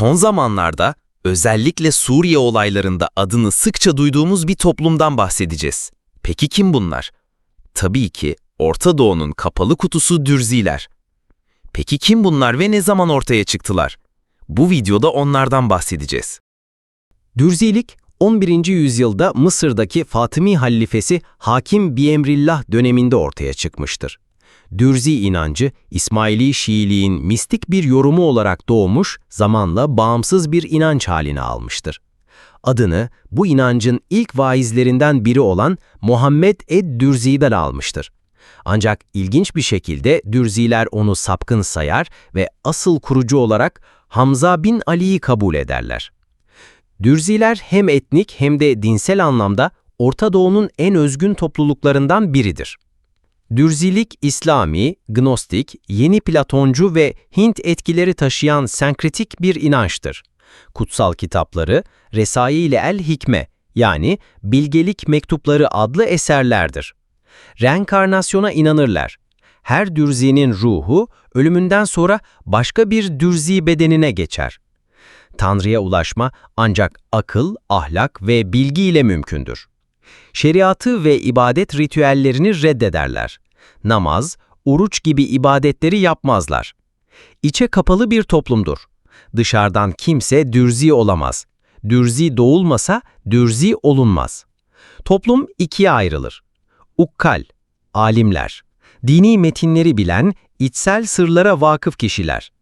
Son zamanlarda özellikle Suriye olaylarında adını sıkça duyduğumuz bir toplumdan bahsedeceğiz. Peki kim bunlar? Tabii ki Orta Doğu'nun kapalı kutusu Dürziler. Peki kim bunlar ve ne zaman ortaya çıktılar? Bu videoda onlardan bahsedeceğiz. Dürzilik, 11. yüzyılda Mısır'daki Fatımi halifesi Hakim Biemrillah döneminde ortaya çıkmıştır. Dürzi inancı, İsmaili Şiiliğin mistik bir yorumu olarak doğmuş, zamanla bağımsız bir inanç haline almıştır. Adını bu inancın ilk vaizlerinden biri olan Muhammed ed-Dürzi'den almıştır. Ancak ilginç bir şekilde Dürziler onu sapkın sayar ve asıl kurucu olarak Hamza bin Ali'yi kabul ederler. Dürziler hem etnik hem de dinsel anlamda Orta Doğu'nun en özgün topluluklarından biridir. Dürzilik, İslami, Gnostik, yeni Platoncu ve Hint etkileri taşıyan senkretik bir inançtır. Kutsal kitapları, Resai-i El Hikme yani Bilgelik Mektupları adlı eserlerdir. Reenkarnasyona inanırlar. Her dürzinin ruhu ölümünden sonra başka bir dürzi bedenine geçer. Tanrı'ya ulaşma ancak akıl, ahlak ve bilgi ile mümkündür. Şeriatı ve ibadet ritüellerini reddederler. Namaz, oruç gibi ibadetleri yapmazlar. İçe kapalı bir toplumdur. Dışarıdan kimse dürzi olamaz. Dürzi doğulmasa dürzi olunmaz. Toplum ikiye ayrılır. Ukkal, alimler, dini metinleri bilen, içsel sırlara vakıf kişiler.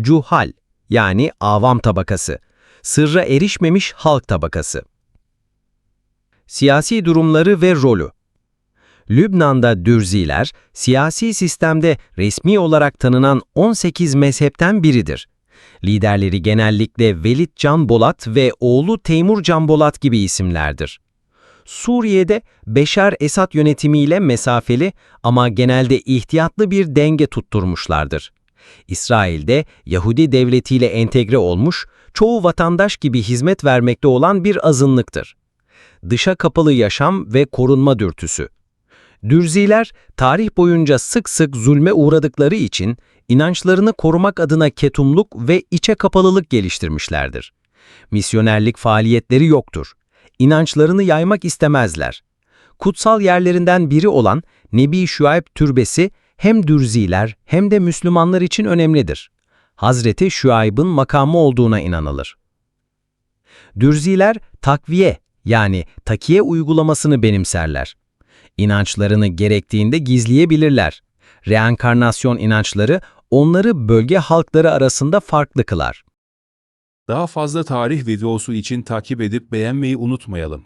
Cuhal, yani avam tabakası, sırra erişmemiş halk tabakası. Siyasi durumları ve rolü Lübnan'da Dürziler, siyasi sistemde resmi olarak tanınan 18 mezhepten biridir. Liderleri genellikle Velid Can Bolat ve oğlu Teymur Can Bolat gibi isimlerdir. Suriye'de Beşar Esad yönetimiyle mesafeli ama genelde ihtiyatlı bir denge tutturmuşlardır. İsrail'de Yahudi devletiyle entegre olmuş, çoğu vatandaş gibi hizmet vermekte olan bir azınlıktır. Dışa kapalı yaşam ve korunma dürtüsü. Dürziler, tarih boyunca sık sık zulme uğradıkları için inançlarını korumak adına ketumluk ve içe kapalılık geliştirmişlerdir. Misyonerlik faaliyetleri yoktur. İnançlarını yaymak istemezler. Kutsal yerlerinden biri olan Nebi Şuayb Türbesi hem Dürziler hem de Müslümanlar için önemlidir. Hazreti Şuayb'ın makamı olduğuna inanılır. Dürziler takviye yani takiye uygulamasını benimserler. İnançlarını gerektiğinde gizleyebilirler. Reenkarnasyon inançları onları bölge halkları arasında farklı kılar. Daha fazla tarih videosu için takip edip beğenmeyi unutmayalım.